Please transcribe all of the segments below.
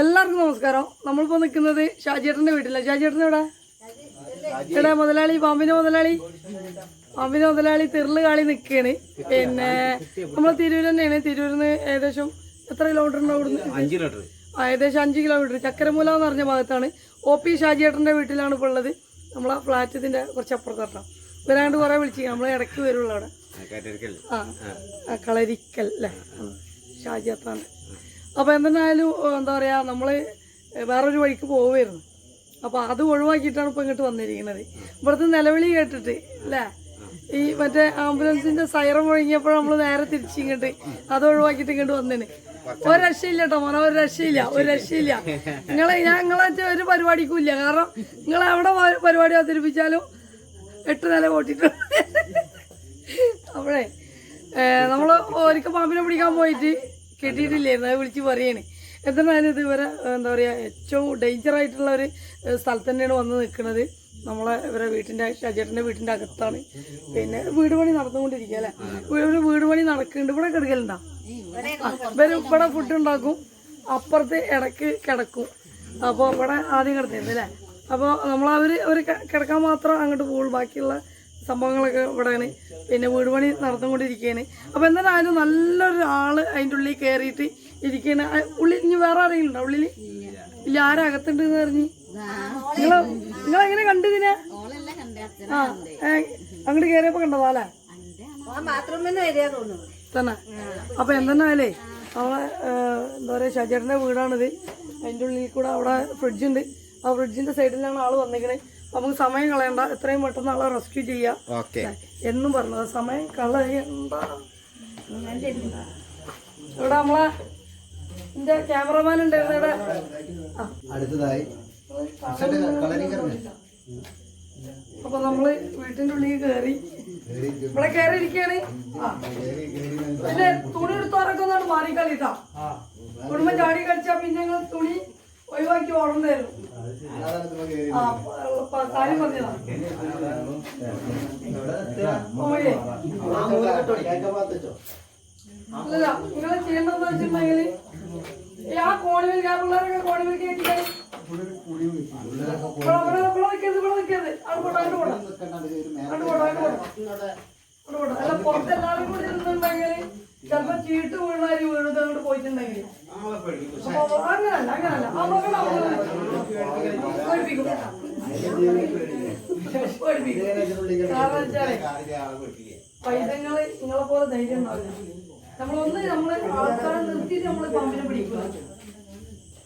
എല്ലാവർക്കും നമസ്കാരം. നമ്മളിപ്പോ നിൽക്കുന്നത് ഷാജിയേട്ടന്റെ വീട്ടിലാണ് ഷാജേട്ടൻ എവിടെ? എവിടെ മുതലാളി പാമ്പിന്റെ മുതലാളി. പാമ്പിന്റെ മുതലാളി തിരുൾ കാളി നിൽക്കുകയാണ്. പിന്നെ നമ്മൾ തിരൂർ തന്നെയാണ്. തിരൂരിൽ നിന്ന് ഏകദേശം എത്ര കിലോമീറ്റർ ഉണ്ടോ അവിടുന്ന്? ലിറ്റർ ഏകദേശം അഞ്ച് കിലോമീറ്റർ ചക്കരമൂല എന്ന് പറഞ്ഞ ഭാഗത്താണ്. ഒ പി ഷാജിയേട്ടന്റെ വീട്ടിലാണ് ഇപ്പോൾ ഉള്ളത്. നമ്മളെ ഫ്ലാറ്റത്തിന്റെ കുറച്ച് അപ്പുറത്തോട്ടാണ് വരാണ്ട് കുറേ വിളിച്ചു നമ്മൾ ഇടയ്ക്ക് വരുള്ളൂ അവിടെ. ആ കളരിക്കൽ അല്ലേ? ഷാജിയത്താണ് അപ്പോൾ എന്തെന്നായാലും എന്താ പറയുക നമ്മൾ വേറൊരു വഴിക്ക് പോവുമായിരുന്നു അപ്പോൾ അത് ഒഴിവാക്കിയിട്ടാണ് ഇപ്പോൾ ഇങ്ങോട്ട് വന്നിരിക്കുന്നത്. ഇവിടുത്തെ നിലവിളി കേട്ടിട്ട് അല്ലേ? ഈ മറ്റേ ആംബുലൻസിന്റെ സൈറം മുഴങ്ങിയപ്പോൾ നമ്മൾ നേരെ തിരിച്ചിങ്ങോട്ട് അത് ഒഴിവാക്കിയിട്ട് ഇങ്ങോട്ട് വന്നേന്. ഒരു രക്ഷയില്ല കേട്ടോ മോനെ ഒരു രക്ഷയില്ല ഒരു രക്ഷയില്ല. നിങ്ങളെ ഞാൻ നിങ്ങളെ ഒരു പരിപാടിക്കും ഇല്ല. കാരണം നിങ്ങൾ എവിടെ പരിപാടി അവതരിപ്പിച്ചാലും എട്ട് നില കൂട്ടിട്ട് അപ്പോഴേ നമ്മൾ ഒരിക്കൽ പാമ്പിനെ പിടിക്കാൻ പോയിട്ട് കിട്ടിയിട്ടില്ലായിരുന്നു അത് വിളിച്ച് പറയണേ. എന്തായാലും ഇതുവരെ എന്താ പറയുക ഏറ്റവും ഡേഞ്ചർ ആയിട്ടുള്ള ഒരു സ്ഥലത്ത് തന്നെയാണ് വന്ന് നിൽക്കുന്നത്. നമ്മളെ ഇവരെ വീട്ടിന്റെ ഷജേട്ടന്റെ വീട്ടിന്റെ അകത്താണ്. പിന്നെ വീട് പണി നടന്നുകൊണ്ടിരിക്കുക അല്ലേ? ഒരു വീട് പണി നടക്കുന്നുണ്ട്. ഇവിടെ കിടക്കലുണ്ടോ? ഇവർ ഇവിടെ ഫുഡ് ഉണ്ടാക്കും. അപ്പുറത്ത് ഇടയ്ക്ക് കിടക്കും. അപ്പോൾ ഇവിടെ ആദ്യം കിടത്തിയിരുന്നു അല്ലേ? അപ്പോൾ നമ്മൾ അവർ ഒരു കിടക്കാൻ മാത്രം അങ്ങോട്ട് പോകും ബാക്കിയുള്ള സംഭവങ്ങളൊക്കെ ഇവിടെയാണ്. പിന്നെ വീട് പണി നടന്നുകൊണ്ടിരിക്കുകയാണ്. അപ്പോൾ എന്തായാലും നല്ലൊരു ആൾ അതിന്റെ ഉള്ളിൽ കയറിയിട്ട് ഇരിക്കുകയാണ്. ഉള്ളിൽ ഇനി വേറെ ആരെങ്കിലും ഉണ്ടോ ഉള്ളിൽ ഇല്ല ആരകത്തുണ്ട് എന്ന് പറഞ്ഞ്? നിങ്ങൾ കണ്ടു ഇതിനെ? ആ അങ്ങോട്ട് കയറിയപ്പോൾ കണ്ടതാ അല്ലേ? തന്നെ. അപ്പൊ എന്തെന്നാലേ നമ്മളെ എന്താ പറയാ ഷജേട്ടന്റെ വീടാണിത്. അതിന്റെ ഉള്ളിൽ കൂടെ അവിടെ ഫ്രിഡ്ജ് ഉണ്ട്. ആ ഫ്രിഡ്ജിന്റെ സൈഡിലാണ് ആൾ വന്നിക്കണേ നമുക്ക് സമയം കളയണ്ട. എത്രയും പെട്ടെന്ന് ആളെ റെസ്ക്യൂ ചെയ്യാം. ഓക്കെ. എന്നും പറഞ്ഞത്. സമയം കളയണ്ട. ഇവിടെ നമ്മളെ? എന്റെ ക്യാമറമാൻ ഉണ്ടായിരുന്നു ഇവിടെ. അടുത്തതായി. അപ്പൊ നമ്മൾ വീട്ടിന്റെ ഉള്ളിൽ കയറി ഇവിടെ കയറി ഇരിക്കാണ് പിന്നെ തുണി എടുത്തവരൊക്കെ ഒന്നാണ് മാറിക്കളിട്ടാ. കുടുംബം ചാടി കളിച്ചാ പിന്നെ തുണി ഒഴിവാക്കി ഓടണ്ടായിരുന്നു നിങ്ങൾ ചെയ്യേണ്ടതെന്ന് ആ കോണിവിൽ ഞാൻ പിള്ളേരൊക്കെ കോണിവിൽ ഇരുന്നുണ്ടെങ്കിൽ ചിലപ്പോ ചീട്ട് വീണാരി വീണത് അങ്ങോട്ട് പോയിട്ടുണ്ടെങ്കിൽ അങ്ങനല്ല അങ്ങനല്ല. അപകടം അപകടം. പേടിപ്പിക്കും പേടിപ്പിക്കും കാരണം വെച്ചാലേ പൈതങ്ങൾ നിങ്ങളെ പോലെ ധൈര്യം ഉണ്ടാവില്ല. നമ്മളൊന്ന് നമ്മൾ ആൾക്കാരെ നിർത്തിയിട്ട് നമ്മൾ പമ്പിനെ പിടിക്കുക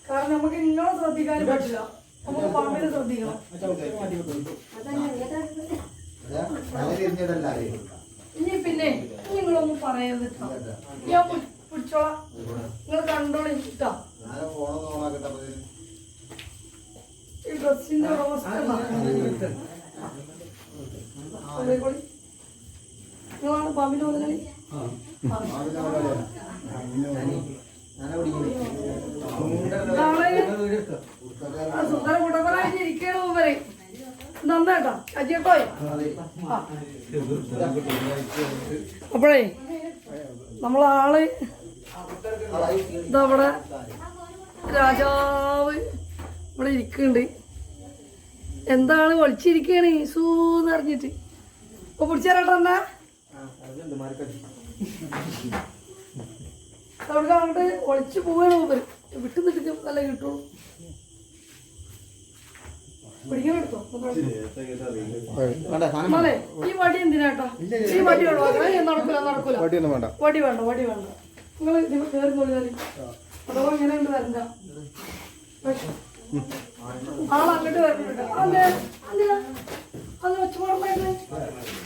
കാരണം നമുക്ക് നിങ്ങളെ ശ്രദ്ധിക്കാനും പറ്റില്ല. നമുക്ക് പമ്പിനെ ശ്രദ്ധിക്കണം. ഇനി പിന്നെ നിങ്ങളൊന്നും പറയരുത്. ഞാൻ പിടിച്ചോളാം. നിങ്ങൾ കണ്ടോളി ഇട്ടോ ഡ്രസ്സിന്റെ അവസ്ഥ സുന്ദര അപ്പോഴേ നമ്മളാൾ ഇതവിടെ രാജാവ് ഇവിടെ ഇരിക്കുന്നുണ്ട്. എന്താണ് ഒളിച്ചിരിക്കണേ? സൂന്ന് അറിഞ്ഞിട്ട്. ഇപ്പൊ പിടിച്ചേരാട്ടോ എന്നാ? അവിടെ അങ്ങോട്ട് ഒളിച്ചു പോവാണ് മൂപ്പര് വിട്ടു നിൽക്കും നല്ല കിട്ടുള്ളൂ പിടിക്കാനെടുത്തോ മോളെ ഈ വടി എന്തിനാട്ടോ ഈ വടി ഒഴിവാക്കണം നടക്കൂല നടക്കൂല. വടിയൊന്നും വേണ്ട. വടി വേണ്ട വടി വേണ്ട. നിങ്ങൾ നിങ്ങൾ കയറി നോക്കിയാൽ അഥവാ ഇങ്ങനെ ഉണ്ട് വരണ്ട. ആൾ അങ്ങോട്ട് വരുന്നുണ്ട് അല്ലേ അല്ലേ അത് ഒച്ചപ്പാടുണ്ടായിരുന്നു അയ്യോ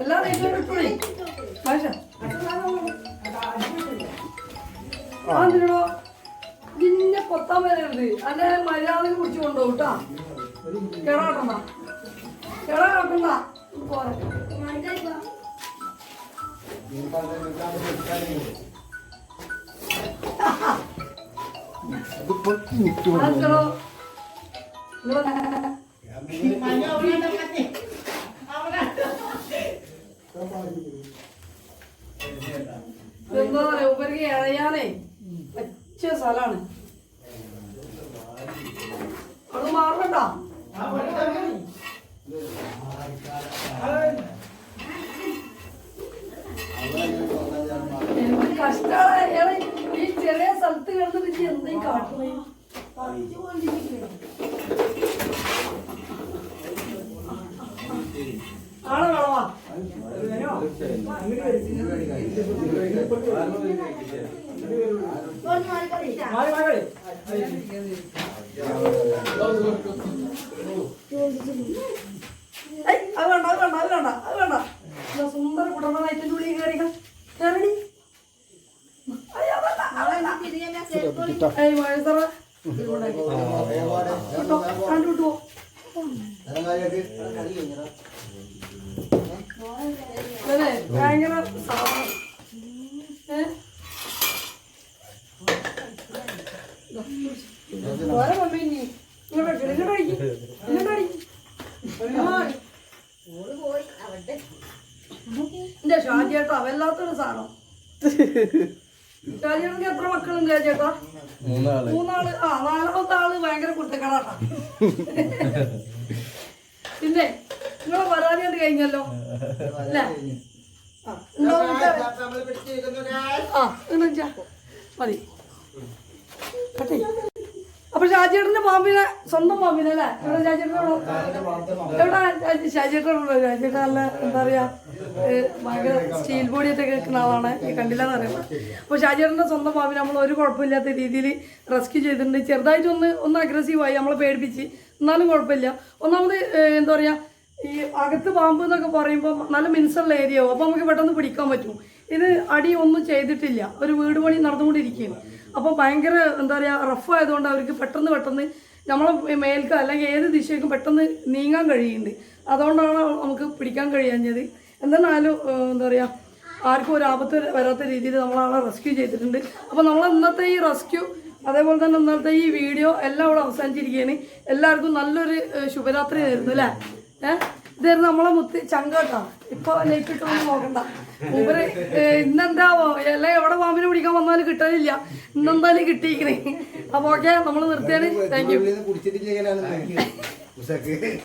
എല്ലാ ഇട്ടോളി ആയിഷ ആ എന്തിനോ നിന്നെ കൊത്താൻ വരരുത്. അന്നെ മര്യാദയ്ക്ക് കുടിച്ചു കൊണ്ടുപോകും കേട്ടാ. കേടാക്കണ്ട കേടാക്കണ്ട പോരെ ആർക്കടോ? നിങ്ങൾ എന്താ പറയാ? ഉപരിക്ക് ഇഴയാനേ പറ്റിയ സ്ഥലാണ് അത് മാറണ്ട? എന്ത് കഷ്ടാണ് ഈ ചെറിയ സ്ഥലത്ത് കിടന്ന് വെച്ച് എന്തേ കാട്ടുന്നേ ആളെ അത് വേണ്ട അത് വേണ്ട അത് വേണ്ട അത് വേണ്ട സുന്ദര കുട്ടനായിട്ട് ഉള്ളിൽ കയറി കയറടി അയ്യോ, ഭയങ്കര സാധനം. പോരെ മമ്മി. ഇങ്ങോട്ട് ഇങ്ങോട്ട് അടിക്ക്, ഇങ്ങോട്ട് അടിക്ക്. എന്റെ ഷാജിയേട്ടാ വല്ലാത്തൊരു സാധനം. ഷാജിയേട്ടന് എത്ര മക്കളുണ്ട് ചേട്ടാ? മൂന്നാൾ. മൂന്നാൾ. ആ നാലാമത്തെ ആൾ ഭയങ്കര കുട്ടക്കടാട്ടാ പിന്നെ നിങ്ങളെ പരാതി കണ്ട് കഴിഞ്ഞല്ലോ? അല്ലേ? മതി. കട്ടെ അപ്പൊ ഷാജിയുടെ പാമ്പിനെ സ്വന്തം പാമ്പിനെ അല്ലേ? എവിടെ ഷാജിയേട്ടനെ എവിടെ ഷാജിയേട്ടനുണ്ടോ ഷാജിയേട്ടൻ നല്ല എന്താ പറയാ ഭയങ്കര സ്റ്റീൽ ബോഡിയൊക്കെ കേൾക്കുന്ന ആളാണ്. കണ്ടില്ലെന്ന് പറയുന്നത് അപ്പോൾ ഷാജിയുടെ സ്വന്തം പാമ്പിനെ നമ്മൾ ഒരു കുഴപ്പമില്ലാത്ത രീതിയിൽ റെസ്ക്യൂ ചെയ്തിട്ടുണ്ട്. ചെറുതായിട്ട് ഒന്ന് ഒന്ന് അഗ്രസീവായി നമ്മളെ പേടിപ്പിച്ച്. എന്നാലും കുഴപ്പമില്ല. ഒന്നാമത് എന്താ പറയാ ഈ അകത്ത് പാമ്പ് എന്നൊക്കെ പറയുമ്പോൾ നല്ല മിനുസുള്ള ഏരിയ ആവും. അപ്പോൾ നമുക്ക് പെട്ടെന്ന് പിടിക്കാൻ പറ്റും. ഇത് അടി ഒന്നും ചെയ്തിട്ടില്ല. ഒരു വീട് പണി നടന്നുകൊണ്ടിരിക്കുകയാണ്. അപ്പോൾ ഭയങ്കര എന്താ പറയുക റഫ് ആയതുകൊണ്ട് അവർക്ക് പെട്ടെന്ന് പെട്ടെന്ന് നമ്മളെ മേൽക്ക് അല്ലെങ്കിൽ ഏത് ദിശയ്ക്കും പെട്ടെന്ന് നീങ്ങാൻ കഴിയുന്നുണ്ട്. അതുകൊണ്ടാണ് നമുക്ക് പിടിക്കാൻ കഴിയാഞ്ഞത്. എന്തെന്നാലും എന്താ പറയുക ആർക്കും ഒരു ആപത്ത് വരാത്ത രീതിയിൽ നമ്മളാളെ റെസ്ക്യൂ ചെയ്തിട്ടുണ്ട്. അപ്പോൾ നമ്മൾ ഇന്നത്തെ ഈ റെസ്ക്യൂ അതേപോലെ തന്നെ ഇന്നത്തെ ഈ വീഡിയോ എല്ലാം ഇവിടെ അവസാനിച്ചിരിക്കുകയാണ്. എല്ലാവർക്കും നല്ലൊരു ശുഭരാത്രി ആയിരുന്നു അല്ലേ? ഏഹ് ഇതായിരുന്നു നമ്മളെ മുത്ത് ചങ്കോട്ടാ. ഇപ്പൊ ലൈറ്റിട്ടൊന്നും നോക്കണ്ട. മൂപ്പര് ഇന്നെന്താവോ? അല്ല എവിടെ പാമ്പിനെ പിടിക്കാൻ വന്നാലും കിട്ടാനില്ല. ഇന്നെന്തായാലും കിട്ടിയിരിക്കണേ. അപ്പൊ ഓക്കെ നമ്മൾ നിർത്തിയാണ്. Thank you